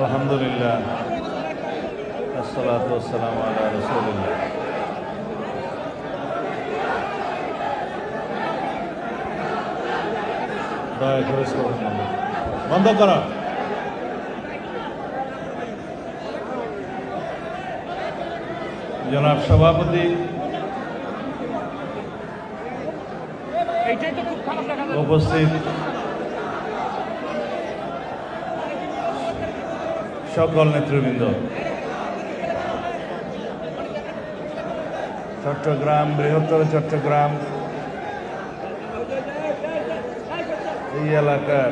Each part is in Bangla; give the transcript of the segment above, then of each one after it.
আলহামদুলিল্লাহ আসসালাতু আসসালামু আলা রাসূলিল্লাহ দয়া করে বন্ধ করো। জনাব সভাপতি। উপস্থিত সকল নেতৃবৃন্দ। চট্টগ্রাম, বৃহত্তর চট্টগ্রাম। এই এলাকার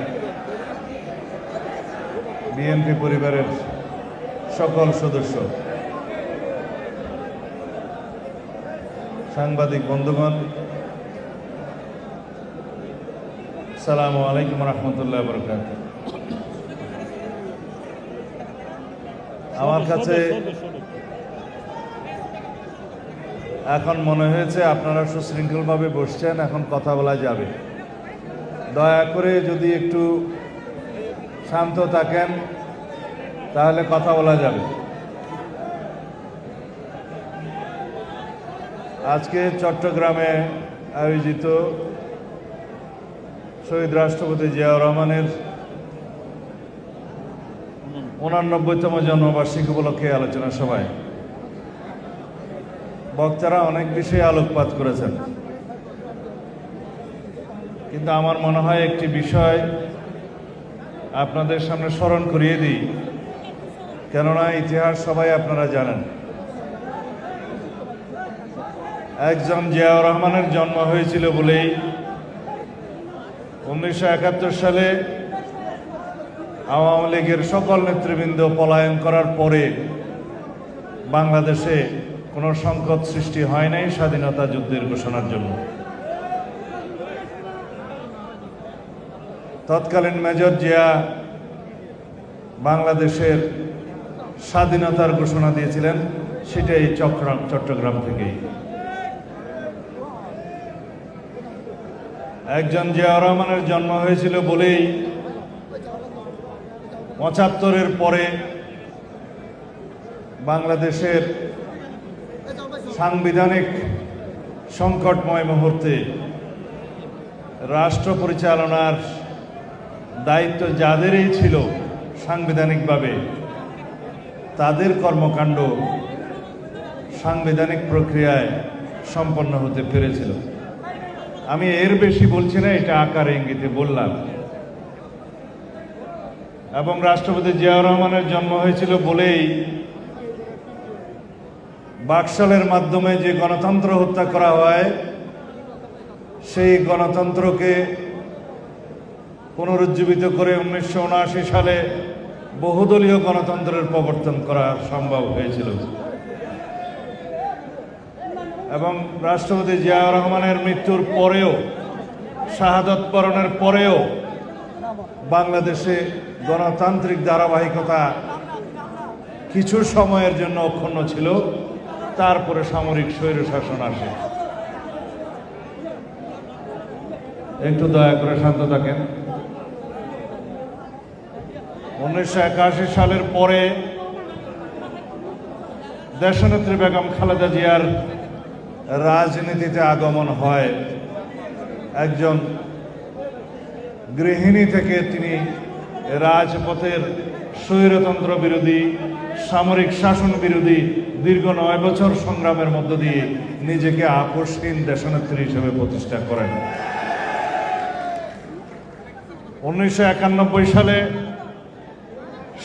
বিএনপি পরিবারের সকল সদস্য। সাংবাদিক বন্ধুগণ, সালামু আলাইকুম রহমতুল্লাহ বরকাত আমার কাছে এখন মনে হয়েছে আপনারা সুশৃঙ্খলভাবে বসছেন এখন কথা বলা যাবে। দয়া করে যদি একটু শান্ত থাকেন তাহলে কথা বলা যাবে। আজকে চট্টগ্রামে আয়োজিত শহীদ রাষ্ট্রপতি জিয়াউর রহমানের উনানব্বইতম জন্মবার্ষিকী উপলক্ষে আলোচনা সভায়। বক্তারা অনেক বিষয়ে আলোকপাত করেছেন। কিন্তু আমার মনে হয় একটি বিষয় আপনাদের সামনে স্মরণ করিয়ে দিই। কেননা ইতিহাস সবাই আপনারা জানেন। একজন জিয়াউর রহমানের জন্ম হয়েছিল বলেই উনিশশো একাত্তর সালে আওয়ামী লীগের সকল নেতৃবৃন্দ পলায়ন করার পরে বাংলাদেশে কোনো সংকট সৃষ্টি হয় নাই স্বাধীনতা যুদ্ধের ঘোষণার জন্য। তৎকালীন মেজর জিয়া বাংলাদেশের স্বাধীনতার ঘোষণা দিয়েছিলেন, সেটাই চট্টগ্রাম চট্টগ্রাম থেকেই। একজন জিয়া রহমানের জন্ম হয়েছিল বলেই পঁচাত্তরের পরে বাংলাদেশের সাংবিধানিক সংকটময় মুহূর্তে রাষ্ট্র পরিচালনার দায়িত্ব যাদেরই ছিল সাংবিধানিকভাবে, তাদের কর্মকাণ্ড সাংবিধানিক প্রক্রিয়ায় সম্পন্ন হতে পেরেছিল। আমি এর বেশি বলছি না, এটা আকার ইঙ্গিতে বললাম। এবং রাষ্ট্রপতি জিয়াউর রহমানের জন্ম হয়েছিল বলেই বাকশালের মাধ্যমে যে গণতন্ত্র হত্যা করা হয়, সেই গণতন্ত্রকে পুনরুজ্জীবিত করে উনিশশো উনআশি সালে বহুদলীয় গণতন্ত্রের প্রবর্তন করা সম্ভব হয়েছিল। এবং রাষ্ট্রপতি জিয়াউর রহমানের মৃত্যুর পরেও, শাহাদত বরণের পরেও বাংলাদেশে গণতান্ত্রিক ধারাবাহিকতা কিছু সময়ের জন্য অক্ষুণ্ণ ছিল, তারপরে সামরিক স্বৈরশাসন আসে। একটু দয়া করে শান্ত থাকেন। উনিশশো একাশি সালের পরে দেশনেত্রী বেগম খালেদা জিয়ার রাজনীতিতে আগমন হয়। একজন গৃহিণী থেকে তিনি রাজপথের স্বৈরতন্ত্র বিরোধী, সামরিক শাসন বিরোধী দীর্ঘ নয় বছর সংগ্রামের মধ্য দিয়ে নিজেকে আপোষহীন দেশনেত্রী হিসেবে প্রতিষ্ঠা করেন। উনিশশো একানব্বই সালে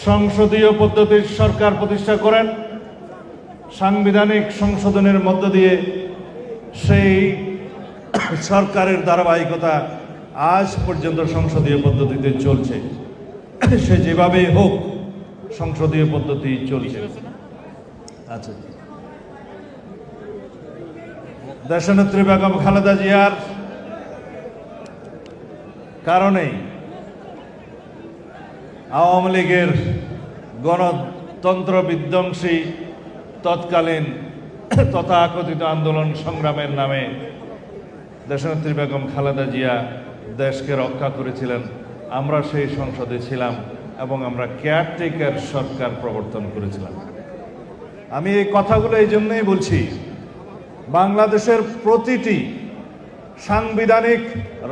সংসদীয় পদ্ধতির সরকার প্রতিষ্ঠা করেন। সাংবিধানিক সংশোধনের মধ্য দিয়ে সেই সরকারের ধারাবাহিকতা আজ পর্যন্ত সংসদীয় পদ্ধতিতে চলছে। সে যেভাবেই হোক সংসদীয় পদ্ধতি চলছে। আচ্ছা। দেশনেত্রী বেগম খালেদা জিয়ার কারণেই আওয়ামী লীগের গণতন্ত্র বিধ্বংসী তৎকালীন তথাকথিত আন্দোলন সংগ্রামের নামে দেশনেত্রী বেগম খালেদা জিয়া দেশকে রক্ষা করেছিলেন। আমরা সেই সংসদে ছিলাম এবং আমরা কেয়ারটেকার সরকার প্রবর্তন করেছিলাম। আমি এই কথাগুলো এই জন্যই বলছি, বাংলাদেশের প্রতিটি সাংবিধানিক,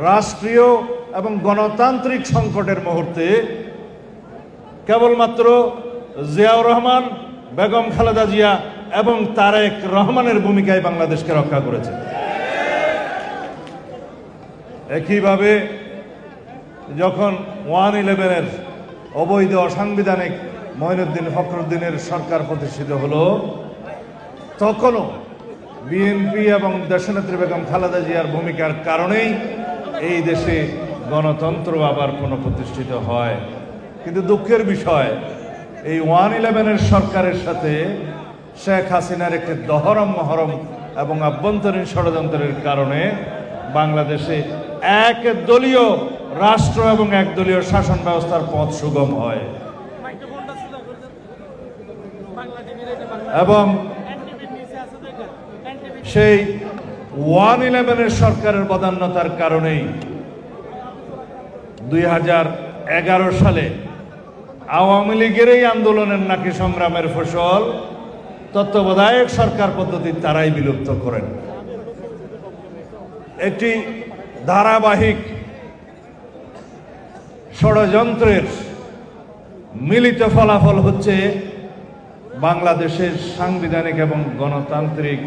রাষ্ট্রীয় এবং গণতান্ত্রিক সংকটের মুহূর্তে কেবলমাত্র জিয়াউর রহমান, বেগম খালেদা জিয়া এবং তারেক রহমানের ভূমিকায় বাংলাদেশকে রক্ষা করেছে। একইভাবে যখন ওয়ান ইলেভেনের অবৈধ অসাংবিধানিক মঈনুদ্দিন ফখরুদ্দিনের সরকার প্রতিষ্ঠিত হলো, তখনও বিএনপি এবং দেশনেত্রী বেগম খালেদা জিয়ার ভূমিকার কারণেই এই দেশে গণতন্ত্র আবার পুনঃপ্রতিষ্ঠিত হয়। কিন্তু দুঃখের বিষয়, এই ওয়ান ইলেভেনের সরকারের সাথে শেখ হাসিনার একটি দহরম মহরম এবং আভ্যন্তরীণ ষড়যন্ত্রের কারণে বাংলাদেশে এক দলীয় রাষ্ট্র এবং একদলীয় শাসন ব্যবস্থার পথ সুগম হয়। এবং সেই ওয়ান ইলেভেনের সরকারের বদান্যতার কারণেই দুই হাজার এগারো সালে আওয়ামী লীগের এই আন্দোলনের নাকি সংগ্রামের ফসল তত্ত্বাবধায়ক সরকার পদ্ধতি তারাই বিলুপ্ত করেন। একটি ধারাবাহিক ষড়যন্ত্রের মিলিত ফলাফল হচ্ছে বাংলাদেশের সাংবিধানিক এবং গণতান্ত্রিক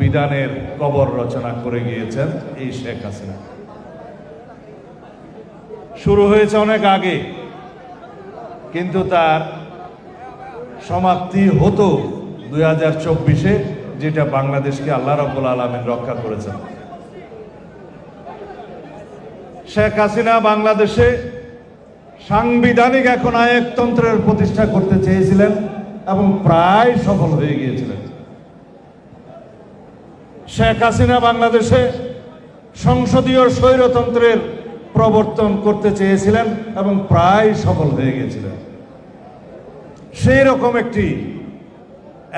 বিধানের কবর রচনা করে গিয়েছেন এই শেখ হাসিনা। শুরু হয়েছে অনেক আগে, কিন্তু তার সমাপ্তি হতো দুই হাজার চব্বিশে, যেটা বাংলাদেশকে আল্লাহ রব্বুল আলমিন রক্ষা করেছেন। শেখ হাসিনা বাংলাদেশে সাংবিধানিক এখন আয়কতন্ত্রের প্রতিষ্ঠা করতে চেয়েছিলেন এবং প্রায় সফল হয়ে গিয়েছিলেন। শেখ হাসিনা বাংলাদেশে সংসদীয় স্বৈরতন্ত্রের প্রবর্তন করতে চেয়েছিলেন এবং প্রায় সফল হয়ে গিয়েছিলেন। সেই রকম একটি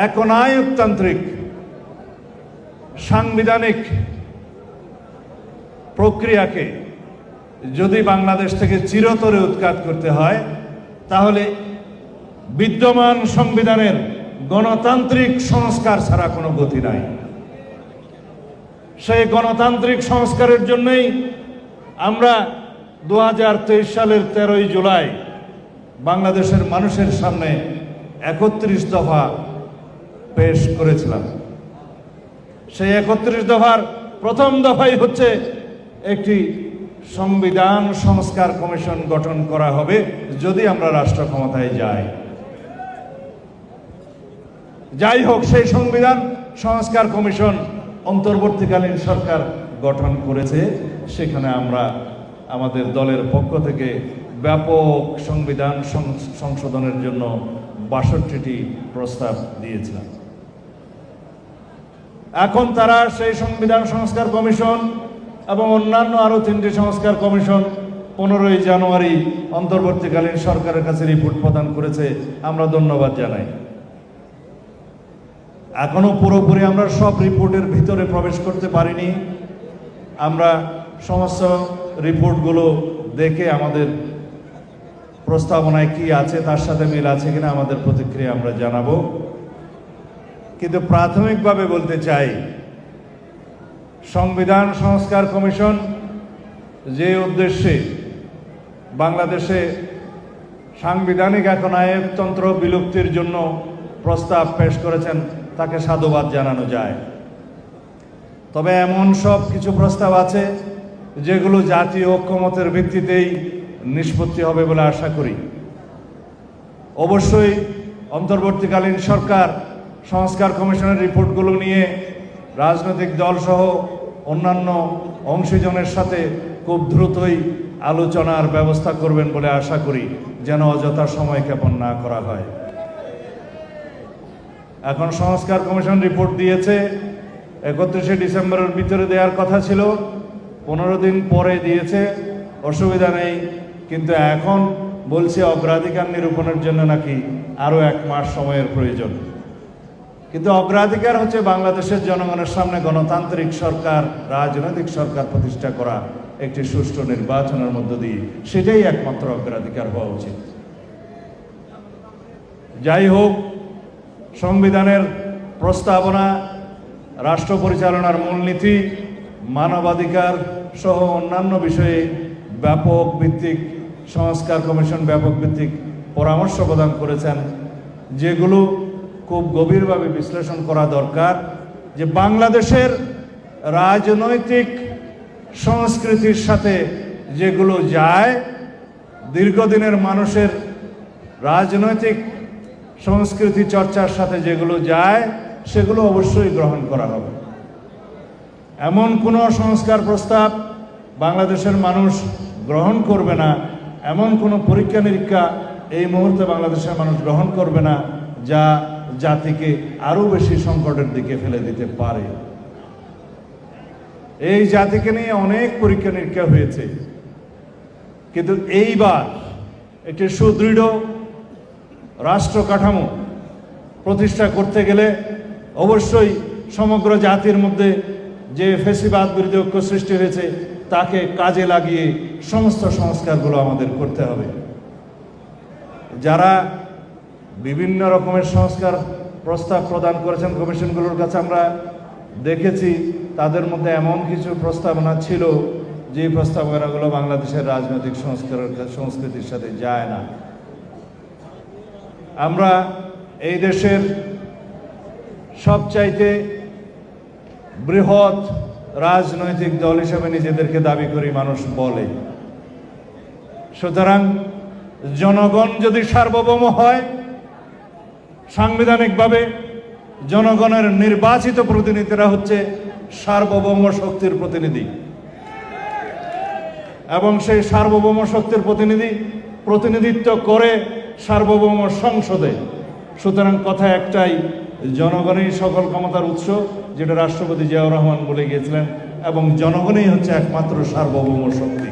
একনায়কতান্ত্রিক সাংবিধানিক প্রক্রিয়াকে যদি বাংলাদেশ থেকে চিরতরে উৎখাত করতে হয়, তাহলে বিদ্যমান সংবিধানের গণতান্ত্রিক সংস্কার ছাড়া কোনো গতি নাই। সেই গণতান্ত্রিক সংস্কারের জন্যই আমরা দু হাজার তেইশ সালের তেরোই জুলাই বাংলাদেশের মানুষের সামনে একত্রিশ দফা পেশ করেছিলাম। সেই একত্রিশ দফার প্রথম দফাই হচ্ছে একটি সংবিধান সংস্কার কমিশন গঠন করা হবে যদি আমরা রাষ্ট্র ক্ষমতায় যাই। যাই হোক, সেই সংবিধান সংস্কার কমিশন অন্তর্বর্তীকালীন সরকার গঠন করেছে। সেখানে আমরা আমাদের দলের পক্ষ থেকে ব্যাপক সংবিধান সংশোধনের জন্য বাষট্টিটি প্রস্তাব দিয়েছিলাম। এখন তারা সেই সংবিধান সংস্কার কমিশন এবং অন্যান্য আরও তিনটি সংস্কার কমিশন পনেরোই জানুয়ারি অন্তর্বর্তীকালীন সরকারের কাছে রিপোর্ট প্রদান করেছে। আমরা ধন্যবাদ জানাই। এখনও পুরোপুরি আমরা সব রিপোর্টের ভিতরে প্রবেশ করতে পারিনি। আমরা সমস্ত রিপোর্টগুলো দেখে আমাদের প্রস্তাবনায় কি আছে, তার সাথে মিল আছে কিনা আমাদের প্রতিক্রিয়া আমরা জানাব। কিন্তু প্রাথমিকভাবে বলতে চাই সংবিধান সংস্কার কমিশন যে উদ্দেশ্যে বাংলাদেশে সাংবিধানিক এখন আয়তন্ত্র বিলুপ্তির জন্য প্রস্তাব পেশ করেছেন, তাকে সাধুবাদ জানানো যায়। তবে এমন সব কিছু প্রস্তাব আছে যেগুলো জাতীয় ঐক্যমতের ভিত্তিতেই নিষ্পত্তি হবে বলে আশা করি। অবশ্যই অন্তর্বর্তীকালীন সরকার, সংস্কার কমিশনের রিপোর্টগুলো নিয়ে রাজনৈতিক দলসহ অন্যান্য অংশীজনের সাথে খুব দ্রুতই আলোচনার ব্যবস্থা করবেন বলে আশা করি যেন অযথা সময় ক্ষেপণ না করা হয়। এখন সংস্কার কমিশন রিপোর্ট দিয়েছে, একত্রিশে ডিসেম্বরের ভিতরে দেওয়ার কথা ছিল, পনেরো দিন পরে দিয়েছে, অসুবিধা নেই, কিন্তু এখন বলছে অগ্রাধিকার নিরূপণের জন্য নাকি আরও এক মাস সময়ের প্রয়োজন। কিন্তু অগ্রাধিকার হচ্ছে বাংলাদেশের জনগণের সামনে গণতান্ত্রিক সরকার, রাজনৈতিক সরকার প্রতিষ্ঠা করা একটি সুষ্ঠু নির্বাচনের মধ্য দিয়ে। সেটাই একমাত্র অগ্রাধিকার হওয়া উচিত। যাই হোক, সংবিধানের প্রস্তাবনা, রাষ্ট্র পরিচালনার মূলনীতি, মানবাধিকার সহ অন্যান্য বিষয়ে ব্যাপক ভিত্তিক সংস্কার কমিশন ব্যাপক ভিত্তিক পরামর্শ প্রদান করেছেন, যেগুলো খুব গভীরভাবে বিশ্লেষণ করা দরকার যে বাংলাদেশের রাজনৈতিক সংস্কৃতির সাথে যেগুলো যায়, দীর্ঘদিনের মানুষের রাজনৈতিক সংস্কৃতি চর্চার সাথে যেগুলো যায়, সেগুলো অবশ্যই গ্রহণ করা হবে। এমন কোনো সংস্কার প্রস্তাব বাংলাদেশের মানুষ গ্রহণ করবে না, এমন কোনো পরীক্ষা নিরীক্ষা এই মুহূর্তে বাংলাদেশের মানুষ গ্রহণ করবে না, যা জাতিকে আরও বেশি সংকটের দিকে ফেলে দিতে পারে। এই জাতিকে নিয়ে অনেক পরীক্ষা নিরীক্ষা হয়েছে। কিন্তু এইবার একটি সুদৃঢ় রাষ্ট্র কাঠামো প্রতিষ্ঠা করতে গেলে অবশ্যই সমগ্র জাতির মধ্যে যে ফেসিবাদ বিরোধী ঐক্য সৃষ্টি হয়েছে, তাকে কাজে লাগিয়ে সমস্ত সংস্কারগুলো আমাদের করতে হবে। যারা বিভিন্ন রকমের সংস্কার প্রস্তাব প্রদান করেছেন। কমিশনগুলোর কাছে আমরা দেখেছি, তাদের মধ্যে এমন কিছু প্রস্তাবনা ছিল, যে প্রস্তাবনাগুলো বাংলাদেশের রাজনৈতিক সংস্কারের সংস্কৃতির সাথে যায় না। আমরা এই দেশের সবচাইতে বৃহৎ রাজনৈতিক দল হিসেবে নিজেদেরকে দাবি করি মানুষ বলে। সুতরাং জনগণ যদি সার্বভৌম হয় সাংবিধানিকভাবে জনগণের নির্বাচিত প্রতিনিধিরা হচ্ছে সার্বভৌম শক্তির প্রতিনিধি। এবং সেই সার্বভৌম শক্তির প্রতিনিধি প্রতিনিধিত্ব করে সার্বভৌম সংসদে। সুতরাং কথা একটাই, জনগণই সকল ক্ষমতার উৎস, যেটা রাষ্ট্রপতি জিয়াউর রহমান বলে গিয়েছিলেন, এবং জনগণই হচ্ছে একমাত্র সার্বভৌম শক্তি।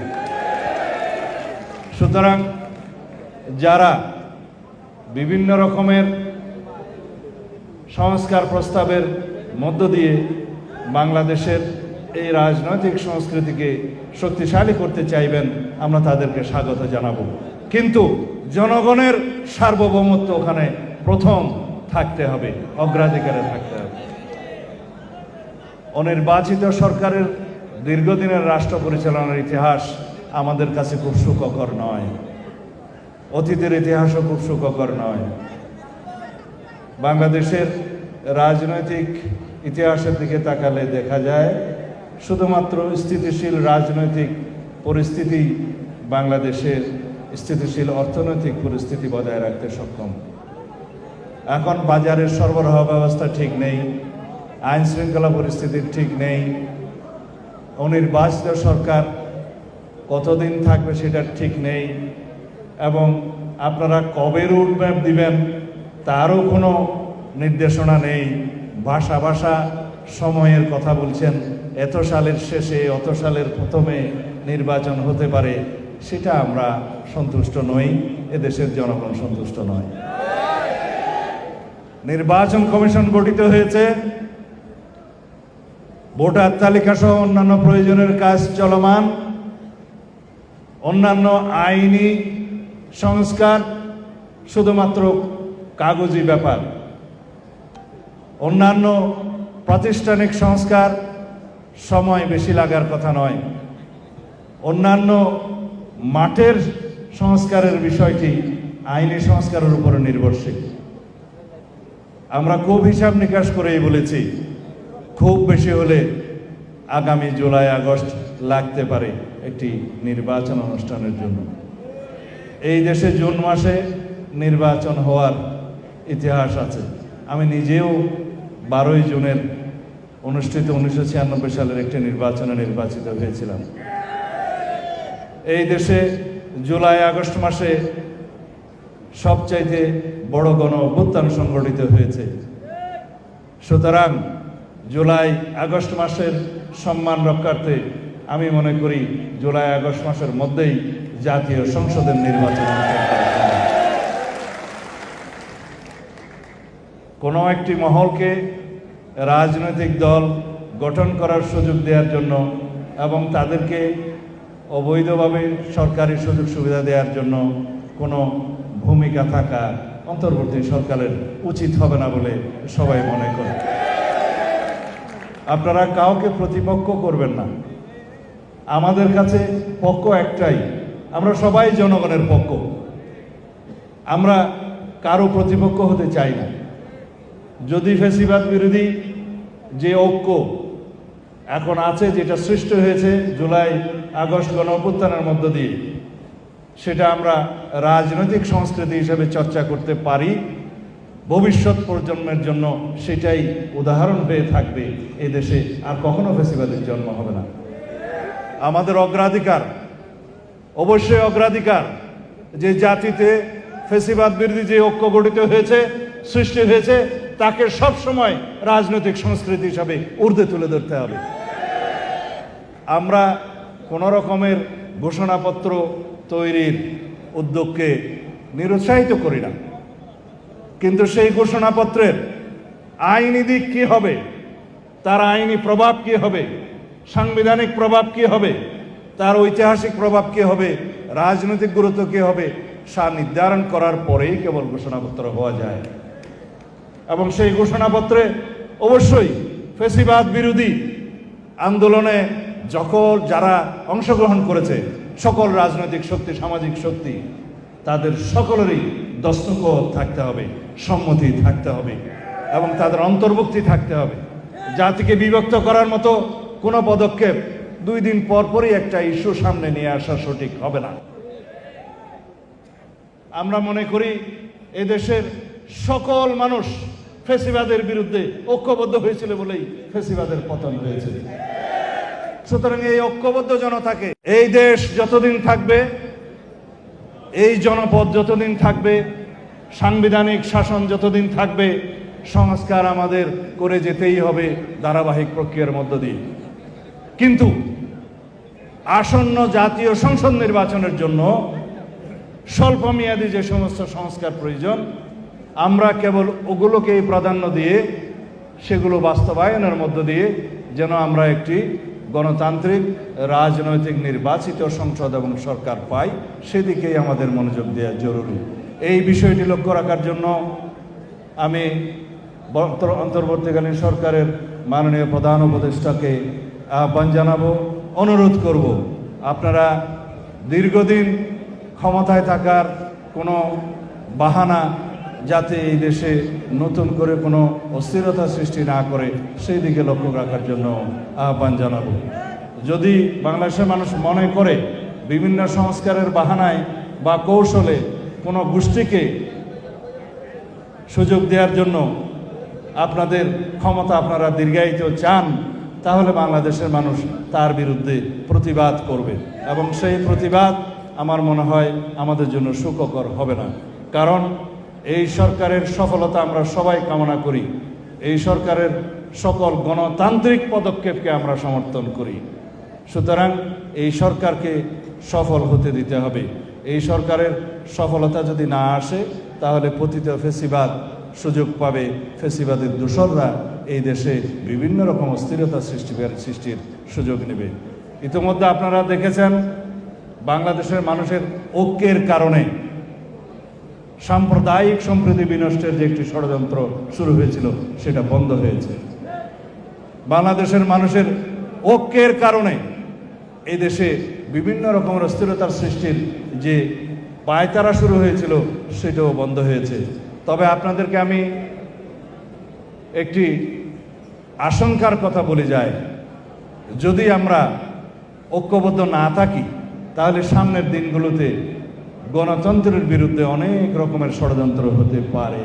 সুতরাং যারা বিভিন্ন রকমের সংস্কার প্রস্তাবের মধ্য দিয়ে বাংলাদেশের এই রাজনৈতিক সংস্কৃতিকে শক্তিশালী করতে চাইবেন, আমরা তাদেরকে স্বাগত জানাব। কিন্তু জনগণের সার্বভৌমত্ব ওখানে প্রথম থাকতে হবে, অগ্রাধিকারে থাকতে হবে। অনির্বাচিত সরকারের দীর্ঘদিনের রাষ্ট্র পরিচালনার ইতিহাস আমাদের কাছে খুব সুখকর নয়। অতীতের ইতিহাসও খুব সুখকর নয়। বাংলাদেশের রাজনৈতিক ইতিহাসের দিকে তাকালে দেখা যায়, শুধুমাত্র স্থিতিশীল রাজনৈতিক পরিস্থিতি বাংলাদেশের স্থিতিশীল অর্থনৈতিক পরিস্থিতি বজায় রাখতে সক্ষম। এখন বাজারের সরবরাহ ব্যবস্থা ঠিক নেই আইন শৃঙ্খলা পরিস্থিতি ঠিক নেই, অনির্বাচিত সরকার কতদিন থাকবে সেটা ঠিক নেই, এবং আপনারা কবে রুটম্যাপ দিবেন তারও কোনো নির্দেশনা নেই। ভাষা ভাষা সময়ের কথা বলছেন। এত সালের শেষে, অত সালের প্রথমে নির্বাচন হতে পারে, সেটা আমরা সন্তুষ্ট নই। এদেশের জনগণ সন্তুষ্ট নয়। নির্বাচন কমিশন গঠিত হয়েছে। ভোটার তালিকা সহ অন্যান্য প্রয়োজনের কাজ চলমান। অন্যান্য আইনি সংস্কার শুধুমাত্র কাগজি ব্যাপার। অন্যান্য প্রাতিষ্ঠানিক সংস্কার সময় বেশি লাগার কথা নয়। অন্যান্য মাঠের সংস্কারের বিষয়টি আইনি সংস্কারের উপরে নির্ভরশীল। আমরা খুব হিসাব নিকাশ করেই বলেছি, খুব বেশি হলে আগামী জুলাই, আগস্ট লাগতে পারে একটি নির্বাচন অনুষ্ঠানের জন্য। এই দেশে জুন মাসে নির্বাচন হওয়ার ইতিহাস আছে। আমি নিজেও বারোই জুনের অনুষ্ঠিত উনিশশো ছিয়ানব্বই সালের একটি নির্বাচনে নির্বাচিত হয়েছিলাম। এই দেশে জুলাই, আগস্ট মাসে সবচাইতে বড় গণ অভ্যুত্থান সংগঠিত হয়েছে। সুতরাং জুলাই, আগস্ট মাসের সম্মান রক্ষার্থে আমি মনে করি জুলাই, আগস্ট মাসের মধ্যেই জাতীয় সংসদের নির্বাচন অনুষ্ঠিত করা সম্ভব। কোনো একটি মহলকে রাজনৈতিক দল গঠন করার সুযোগ দেওয়ার জন্য এবং তাদেরকে অবৈধভাবে সরকারি সুযোগ সুবিধা দেওয়ার জন্য কোনো ভূমিকা থাকা অন্তর্বর্তী সরকারের উচিত হবে না বলে সবাই মনে করে। আপনারা কাউকে প্রতিপক্ষ করবেন না। আমাদের কাছে পক্ষ একটাই। আমরা সবাই জনগণের পক্ষ। আমরা কারও প্রতিপক্ষ হতে চাই না। যদি ফেসিবাদ বিরোধী যে ঐক্য এখন আছে, যেটা সৃষ্টি হয়েছে জুলাই আগস্ট গণ অভ্যুত্থানের মধ্য দিয়ে, সেটা আমরা রাজনৈতিক সংস্কৃতি হিসেবে চর্চা করতে পারি, ভবিষ্যৎ প্রজন্মের জন্য সেটাই উদাহরণ হয়ে থাকবে এ দেশে আর কখনো ফেসিবাদের জন্ম হবে না। আমাদের অগ্রাধিকার, অবশ্যই অগ্রাধিকার যে জাতিতে ফেসিবাদ বিরোধী যে ঐক্য গঠিত হয়েছে, সৃষ্টি হয়েছে তাকে সব সময় রাজনৈতিক সংস্কৃতি হিসাবে ঊর্ধ্বে তুলে ধরতে হবে। আমরা কোনো রকমের ঘোষণাপত্র তৈরির উদ্যোগকে নিরুৎসাহিত করি না। কিন্তু সেই ঘোষণাপত্রের আইনি দিক কি হবে? তার আইনি প্রভাব কি হবে? সাংবিধানিক প্রভাব কি হবে? তার ঐতিহাসিক প্রভাব কি হবে? রাজনৈতিক গুরুত্ব কি হবে? সা নির্ধারণ করার পরেই কেবল ঘোষণাপত্র হওয়া যায়। এবং সেই ঘোষণাপত্রে অবশ্যই ফেসিবাদ বিরোধী আন্দোলনে যখন যারা অংশগ্রহণ করেছে, সকল রাজনৈতিক শক্তি, সামাজিক শক্তি, তাদের সকলেরই দস্তখত থাকতে হবে, সম্মতি থাকতে হবে এবং তাদের অন্তর্ভুক্তি থাকতে হবে। জাতিকে বিভক্ত করার মতো কোনো পদক্ষেপ দুই দিন পর পরই একটা ইস্যু সামনে নিয়ে আসা সঠিক হবে না। আমরা মনে করি এদেশের সকল মানুষ ফেসিবাদের বিরুদ্ধে ঐক্যবদ্ধ হয়েছিল বলেই ফেসিবাদের পতন হয়েছে। সুতরাং এই ঐক্যবদ্ধ জনতাকে এই দেশ যতদিন থাকবে, এই জনপদ যতদিন থাকবে, সাংবিধানিক শাসন যতদিন থাকবে, সংস্কার আমাদের করে যেতেই হবে ধারাবাহিক প্রক্রিয়ার মধ্য দিয়ে। কিন্তু আসন্ন জাতীয় সংসদ নির্বাচনের জন্য স্বল্প মেয়াদী যে সমস্ত সংস্কার প্রয়োজন আমরা কেবল ওগুলোকেই প্রাধান্য দিয়ে, সেগুলো বাস্তবায়নের মধ্য দিয়ে যেন আমরা একটি গণতান্ত্রিক, রাজনৈতিক, নির্বাচিত সংসদ এবং সরকার পাই, সেদিকেই আমাদের মনোযোগ দেওয়া জরুরি। এই বিষয়টি লক্ষ্য রাখার জন্য আমি বর্ত- অন্তর্বর্তীকালীন সরকারের মাননীয় প্রধান উপদেষ্টাকে আহ্বান জানাব, অনুরোধ করব, আপনারা দীর্ঘদিন ক্ষমতায় থাকার কোনো বাহানা যাতে এই দেশে নতুন করে কোনো অস্থিরতা সৃষ্টি না করে সেই দিকে লক্ষ্য রাখার জন্য আহ্বান জানাব। যদি বাংলাদেশের মানুষ মনে করে বিভিন্ন সংস্কারের বাহানায় বা কৌশলে কোনো গোষ্ঠীকে সুযোগ দেওয়ার জন্য আপনাদের ক্ষমতা আপনারা দীর্ঘায়িত চান, তাহলে বাংলাদেশের মানুষ তার বিরুদ্ধে প্রতিবাদ করবে এবং সেই প্রতিবাদ আমার মনে হয় আমাদের জন্য সুখকর হবে না। কারণ এই সরকারের সফলতা আমরা সবাই কামনা করি। এই সরকারের সকল গণতান্ত্রিক পদক্ষেপকে আমরা সমর্থন করি। সুতরাং এই সরকারকে সফল হতে দিতে হবে। এই সরকারের সফলতা যদি না আসে, তাহলে পতিত ফেসিবাদ সুযোগ পাবে। ফেসিবাদের দূষররা এই দেশে বিভিন্ন রকম অস্থিরতা সৃষ্টি সৃষ্টির সুযোগ নেবে। ইতিমধ্যে আপনারা দেখেছেন, বাংলাদেশের মানুষের ঐক্যের কারণে সাম্প্রদায়িক সম্প্রীতি বিনষ্টের যে একটি ষড়যন্ত্র শুরু হয়েছিল, সেটা বন্ধ হয়েছে। বাংলাদেশের মানুষের ঐক্যের কারণে এই দেশে বিভিন্ন রকমের অস্থিরতার সৃষ্টির যে পায়তারা শুরু হয়েছিল, সেটাও বন্ধ হয়েছে। তবে আপনাদেরকে আমি একটি আশঙ্কার কথা বলে যাই। যদি আমরা ঐক্যবদ্ধ না থাকি, তাহলে সামনের দিনগুলোতে গণতন্ত্রের বিরুদ্ধে অনেক রকমের ষড়যন্ত্র হতে পারে।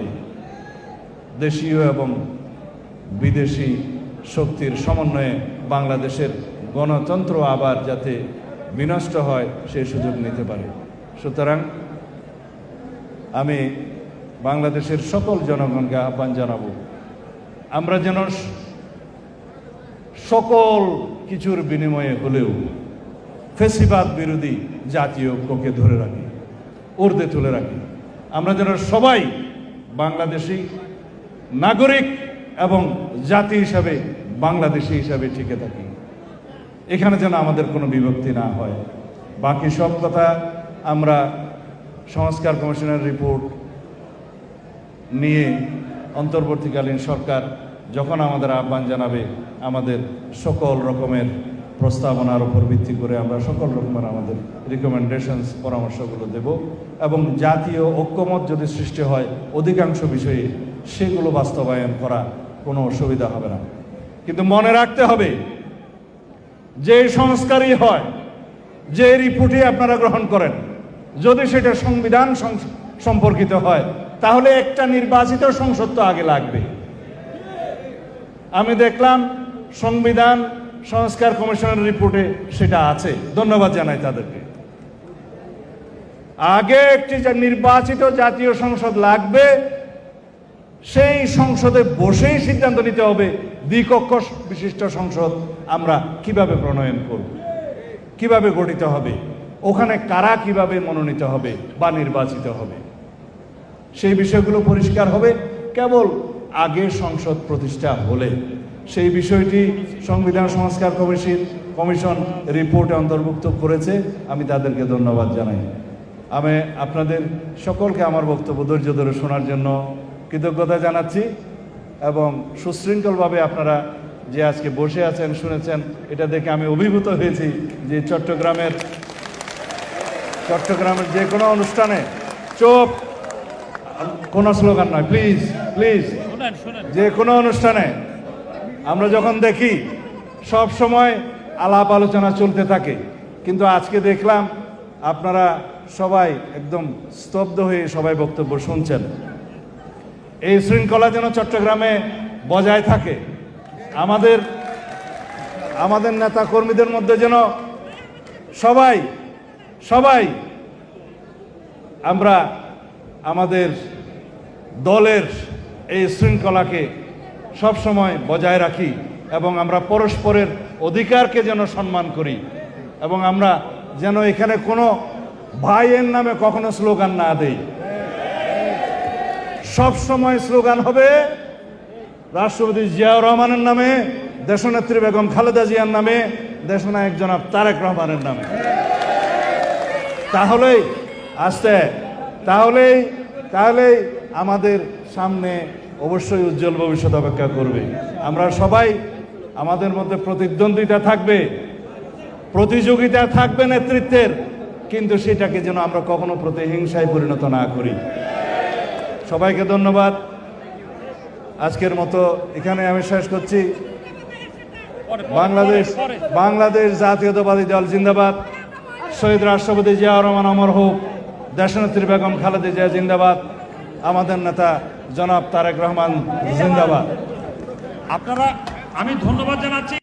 দেশীয় এবং বিদেশি শক্তির সমন্বয়ে বাংলাদেশের গণতন্ত্র আবার যাতে বিনষ্ট হয় সেই সুযোগ নিতে পারে। সুতরাং আমি বাংলাদেশের সকল জনগণকে আহ্বান জানাব, আমরা যেন সকল কিছুর বিনিময়ে হলেও ফেসিবাদ বিরোধী জাতীয় ঐক্যকে ধরে রাখি। ঊর্ধ্বে তুলে রাখি। আমরা যেন সবাই বাংলাদেশি নাগরিক এবং জাতি হিসাবে বাংলাদেশি হিসাবে টিকে থাকি। এখানে যেন আমাদের কোনো বিভক্তি না হয়। বাকি সব কথা আমরা সংস্কার কমিশনের রিপোর্ট নিয়ে অন্তর্বর্তীকালীন সরকার যখন আমাদের আহ্বান জানাবে, আমাদের সকল রকমের প্রস্তাবনার উপর ভিত্তি করে আমরা সকল রকমের আমাদের রিকমেন্ডেশনস পরামর্শগুলো দেব এবং জাতীয় ঐক্যমত যদি সৃষ্টি হয় অধিকাংশ বিষয়ে সেগুলো বাস্তবায়ন করা কোনো অসুবিধা হবে না। কিন্তু মনে রাখতে হবে, যে সংস্কারই হয়, যে রিপোর্টই আপনারা গ্রহণ করেন, যদি সেটা সংবিধান সম্পর্কিত হয়, তাহলে একটা নির্বাচিত সংসদ তো আগে লাগবে। আমি দেখলাম সংবিধান সংস্কার কমিশনের রিপোর্টে সেটা আছে। ধন্যবাদ জানাই তাদেরকে। আগে একটি নির্বাচিত জাতীয় সংসদ লাগবে, সেই সংসদে বসেই সিদ্ধান্ত নিতে হবে দ্বিকক্ষ বিশিষ্ট সংসদ আমরা কীভাবে প্রণয়ন করব, কীভাবে গঠিত হবে, ওখানে কারা কীভাবে মনোনীত হবে বা নির্বাচিত হবে। সেই বিষয়গুলো পরিষ্কার হবে। কেবল আগে সংসদ প্রতিষ্ঠা হলে সেই বিষয়টি সংবিধান সংস্কার কমিশন কমিশন রিপোর্টে অন্তর্ভুক্ত করেছে। আমি তাদেরকে ধন্যবাদ জানাই। আমি আপনাদের সকলকে আমার বক্তব্য ধৈর্য ধরে শোনার জন্য কৃতজ্ঞতা জানাচ্ছি এবং সুশৃঙ্খলভাবে আপনারা যে আজকে বসে আছেন শুনেছেন এটা দেখে আমি অভিভূত হয়েছি যে চট্টগ্রামের চট্টগ্রামের যে কোনো অনুষ্ঠানে চোপ কোনো স্লোগান নয়। Please please. যে কোনো অনুষ্ঠানে আমরা যখন দেখি, সব সময় আলাপ আলোচনা চলতে থাকে। কিন্তু আজকে দেখলাম, আপনারা সবাই একদম স্তব্ধ হয়ে সবাই বক্তব্য শুনছেন। এই শৃঙ্খলা যেন চট্টগ্রামে বজায় থাকে, আমাদের আমাদের নেতা কর্মীদের মধ্যে যেন সবাই সবাই আমরা আমাদের দলের এই শৃঙ্খলাকে সবসময় বজায় রাখি এবং আমরা পরস্পরের অধিকারকে যেন সম্মান করি এবং আমরা যেন এখানে কোনো ভাইয়ের নামে কখনো স্লোগান না দেই। সব সময় স্লোগান হবে রাষ্ট্রপতি জিয়াউর রহমানের নামে, দেশনেত্রী বেগম খালেদা জিয়ার নামে, দেশনায়ক জনাব তারেক রহমানের নামে। তাহলেই, আসতে, তাহলেই তাহলেই আমাদের সামনে অবশ্যই উজ্জ্বল ভবিষ্যৎ অপেক্ষা করবে। আমরা সবাই আমাদের মধ্যে প্রতিদ্বন্দ্বিতা থাকবে, প্রতিযোগিতা থাকবে নেতৃত্বের, কিন্তু সেটাকে যেন আমরা কখনো প্রতিহিংসায় পরিণত না করি। সবাইকে ধন্যবাদ। আজকের মতো এখানে আমি শেষ করছি। বাংলাদেশ। বাংলাদেশ জাতীয়তাবাদী দল জিন্দাবাদ। শহীদ রাষ্ট্রপতি জিয়া রহমান, অমর হোক। দেশনেত্রী বেগম খালেদা জিয়া জিন্দাবাদ। আমাদের নেতা জনাব তারেক রহমান জিন্দাবাদ। আপনারা আমি ধন্যবাদ জানাচ্ছি।